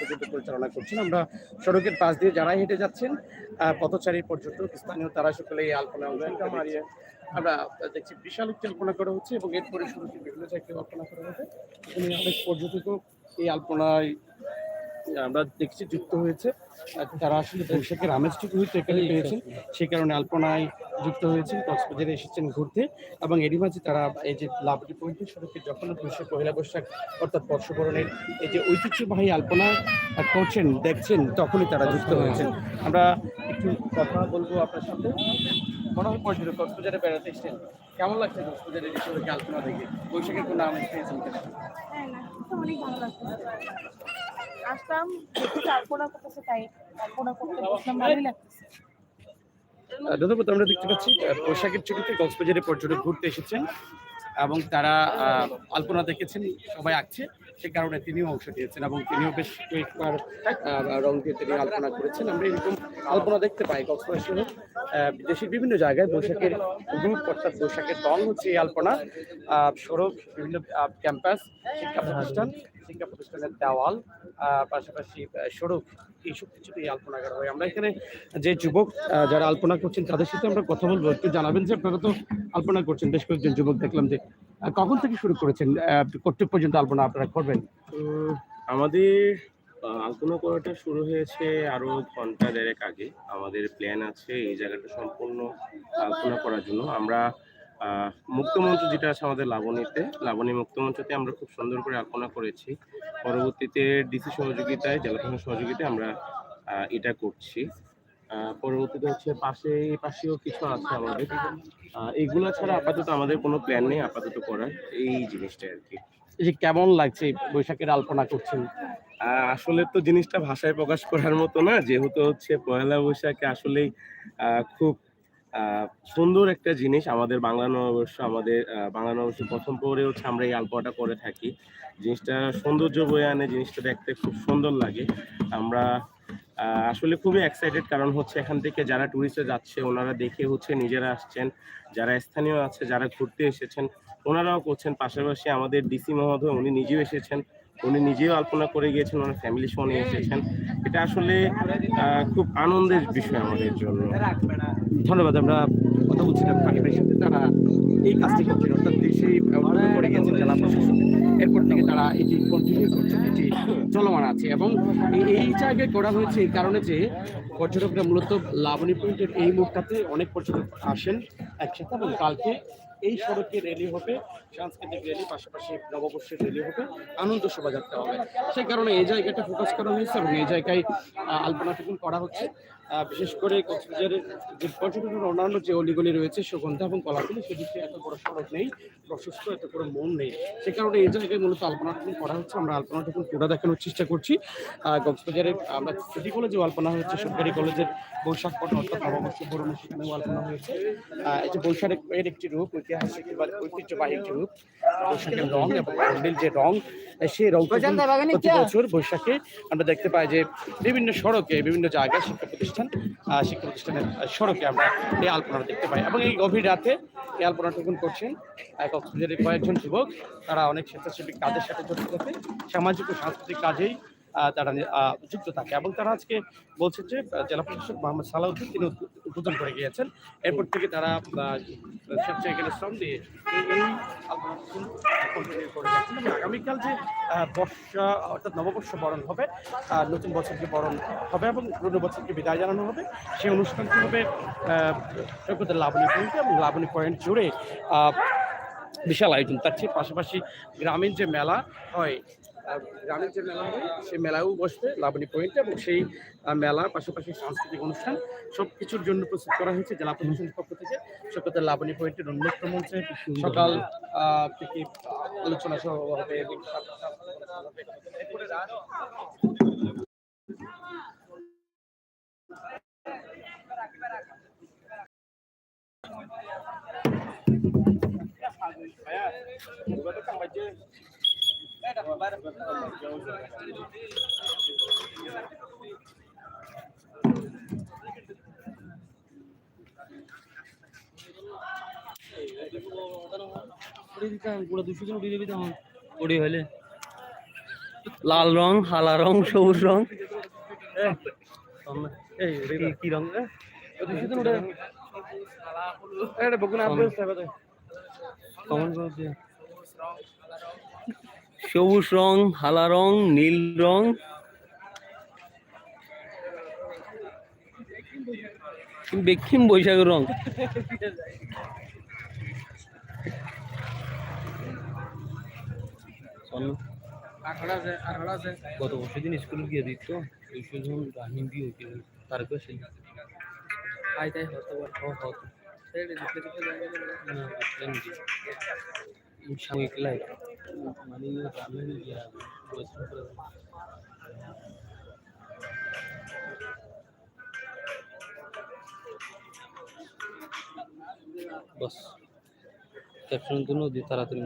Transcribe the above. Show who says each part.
Speaker 1: পর্যন্ত পরিচালনা করছেন। আমরা সড়কের পাশ দিয়ে যারাই হেঁটে যাচ্ছেন পথচারী পর্যটক স্থানীয় তারা সকলে এই আলপনা অংশগ্রহণ মারিয়ে আমরা দেখছি বিশাল একটি আলপনা করা হচ্ছে এবং এরপরে শুরুতে বিভিন্ন জায়গায় আলপনা করা হবে এখানে অনেক পর্যটকও এই আলপনায় আমরা দেখছি যুক্ত হয়েছে। তারা আসলে বৈশাখের আমেজটুকু হয়তো এখানে পেয়েছেন সেই কারণে আলপনায় যুক্ত হয়েছেন কক্সবাজারে এসেছেন ঘুরতে এবং এরই মাঝে তারা এই যে লাভলি পয়েন্টের সড়কে যখন বৈশাখ পহেলা বৈশাখ অর্থাৎ বর্ষবরণের এই যে ঐতিহ্যবাহী আলপনা করছেন দেখছেন তখনই তারা যুক্ত হয়েছেন। আমরা একটু কথা বলব আপনার সাথে। মনে হয় পর্যটক কক্সবাজারে বেড়াতে এসেছেন। কেমন লাগছে কক্সবাজারের এই সড়কে আলপনা দেখে? বৈশাখের কোনো আমেজ পেয়েছেন কিনা?
Speaker 2: হ্যাঁ অনেক ভালো আসলাম আলপনা করতেছে তাই আলপনা করতে ভালোই লাগতেছে।
Speaker 1: ধন্যবাদ আমরা দেখতে পাচ্ছি পোশাকের ছুটিতে কক্সবাজারে পর্যটক ঘুরতে এসেছেন এবং তারা আলপনা দেখেছেন, সবাই আঁকছে সে কারণে তিনিও অংশ নিয়েছেন এবং তিনিও বেশ কয়েকবার রং দিয়ে তিনি আলপনা করেছেন। আমরা এরকম আলপনা দেখতে পাই কক্সবাজার শহরে দেশের বিভিন্ন জায়গায় বৈশাখের গ্রুপ অর্থাৎ বৈশাখের দল হচ্ছে এই আলপনা। সড়ক, বিভিন্ন ক্যাম্পাস, শিক্ষা প্রতিষ্ঠান, শিক্ষা প্রতিষ্ঠানের দেওয়াল পাশাপাশি সড়ক এইসব কিছুতে এই আলপনা করা হয়। আমরা এখানে যে যুবক যারা আলপনা করছেন, তাদের সাথে আমরা কথা বলব। একটু জানাবেন যে আপনারা তো আলপনা করছেন, বেশ কয়েকজন যুবক দেখলাম যে কখন থেকে শুরু করেছেন কর্তৃক পর্যন্ত আলপনা আপনারা করবেন?
Speaker 3: আমাদের আলপনা করাটা শুরু হয়েছে আরও ঘণ্টা দেড়েক আগে। আমাদের প্ল্যান আছে এই জায়গাটা সম্পূর্ণ আলপনা করার জন্য। আমরা মুক্তমঞ্চ যেটা আছে আমাদের লাবণীতে লাবণী মুক্তমঞ্চতে আমরা খুব সুন্দর করে আলপনা করেছি। পরবর্তীতে ডিসি সহযোগিতায় জেলা প্রশাসন সহযোগিতায় আমরা এটা করছি। পরবর্তীতে হচ্ছে পাশে পাশেও কিছু আছে আমাদের। এগুলা ছাড়া আপাতত আমাদের কোনো প্ল্যান নেই আপাতত করার এই জিনিসটা আর কি।
Speaker 1: যে কেমন লাগছে বৈশাখের আলপনা করছেন?
Speaker 3: আসলে তো জিনিসটা ভাষায় প্রকাশ করার মতো না যেহেতু হচ্ছে পয়লা বৈশাখে আসলেই খুব সুন্দর একটা জিনিস আমাদের বাংলা নববর্ষ, আমাদের বাংলা নববর্ষের প্রথম পরে হচ্ছে আমরা এই আলপনাটা করে থাকি। জিনিসটা সৌন্দর্য বয়ে আনে, জিনিসটা দেখতে খুব সুন্দর লাগে। আমরা আসলে খুবই এক্সাইটেড কারণ হচ্ছে এখান থেকে যারা টুরিস্টে যাচ্ছে, ওনারা দেখে হচ্ছে নিজেরা আসছেন। যারা স্থানীয় আছে, যারা ঘুরতে এসেছেন, ওনারাও করছেন। পাশাপাশি আমাদের ডিসি মহোদয় উনি নিজেও এসেছেন। উনি নিজেও আলপনা করে গিয়েছেন, ওনার ফ্যামিলি সহ নিয়ে এসেছেন। এটা আসলে খুব আনন্দের বিষয় আমাদের জন্য।
Speaker 1: ধন্যবাদ, আমরা কথা বলছিলাম পাখিদের সাথে। তারা এই কাজটি করছেন, অর্থাৎ দেশে করে গেছেন জেলা প্রশাসন। এরপর থেকে তারা এটি কন্টিনিউ করছেন, এটি চলমান আছে। এবং এই জায়গায় করা হয়েছে এই কারণে যে পর্যটকরা মূলত লাবণী পয়েন্টের এই মুখটাতে অনেক পর্যটক আসেন একসাথে। এবং কালকে এই সড়কে র্যালি হবে, সাংস্কৃতিক র্যালি পাশাপাশি নববর্ষের র্যালি হবে, আনন্দ শোভাযাত্রা হবে। সেই কারণে এই জায়গাটা ফোকাস করা হয়েছে এবং এই জায়গায় আলপনা করা হচ্ছে। বিশেষ করে কক্সবাজারের যে পর্যটনের অন্যান্য যে অলিগলি রয়েছে সুগন্ধা এবং কলাগুলি সেদিকে এত বড় সড়ক নেই প্রশস্ত এত বড় মন নেই। সে কারণে এই জায়গায় মূলত আলপনা করা হচ্ছে আমরা আলপনা টুকুন পুরো দেখানোর চেষ্টা করছি কক্সবাজারের আমরা সিটি কলেজে আলপনা হচ্ছে সরকারি কলেজের বৈশাখ পট অর্থাৎ নববর্ষ বরণ সেখানেও আলপনা হয়েছে। এই যে বৈশাখের এর একটি রূপ ঐতিহাসিক বা ঐতিহ্যবাহী একটি রূপ বৈশাখের রং এবং বর্ণিল যে রং সেই রং প্রতি বছর বৈশাখে আমরা দেখতে পাই যে বিভিন্ন সড়কে বিভিন্ন জায়গায় শিক্ষা প্রতিষ্ঠান আহ, শিক্ষা প্রতিষ্ঠানের সড়কে আমরা এই আলপনাটা দেখতে পাই। এবং এই গভীর রাতে এই আলপনা টুকুন করছেন কক্সবাজারের কয়েকজন যুবক। তারা অনেক স্বেচ্ছাসেবী কাজের সাথে জড়িত থাকে সামাজিক ও সাংস্কৃতিক কাজেই তারা যুক্ত থাকে। এবং তারা আজকে বলছেন যে জেলা প্রশাসক মোহাম্মদ সালাউদ্দিন তিনি উদ্বোধ- উদ্বোধন করে গিয়েছেন। এরপর থেকে তারা আহ, স্বেচ্ছায় এখানে শ্রম দিয়ে আগামীকাল যে বর্ষা অর্থাৎ নববর্ষ বরণ হবে নতুন বছরকে বরণ হবে এবং পুরনো বছরকে বিদায় জানানো হবে। সেই অনুষ্ঠানটি হবে? সৈকতের লাবণী পয়েন্টে এবং লাবণী পয়েন্ট জুড়ে বিশাল আয়োজন। তার চেয়ে পাশাপাশি গ্রামীণ যে মেলা হয় আহ, গ্রামীণ যে মেলা হয় সেই মেলাও বসবে লাবণী পয়েন্টে এবং সেই মেলা পাশাপাশি সাংস্কৃতিক অনুষ্ঠান সব কিছুর জন্য প্রস্তুত করা হয়েছে জেলা প্রশাসনের পক্ষ থেকে সৈকতের লাবণী পয়েন্টের উন্মুক্ত মঞ্চে সকাল থেকে আলোচনা সহ হবে এবং হবে।
Speaker 4: হলে লাল রং হালা রং সবুজ রং।
Speaker 1: কি- রং
Speaker 4: কমন করে দিয়ে। সবুজ রং হালা রং নীল রং। বেক্ষিম বৈশাখ রং। গত বছর দিন স্কুলে গিয়ে দিত যখন হিন্দি তার কাছে
Speaker 1: আই তাই হতে পারে
Speaker 4: হত
Speaker 1: সেটা দেখতে দেখতে যায়
Speaker 4: না এমনি সাময়িক লাইফ মানে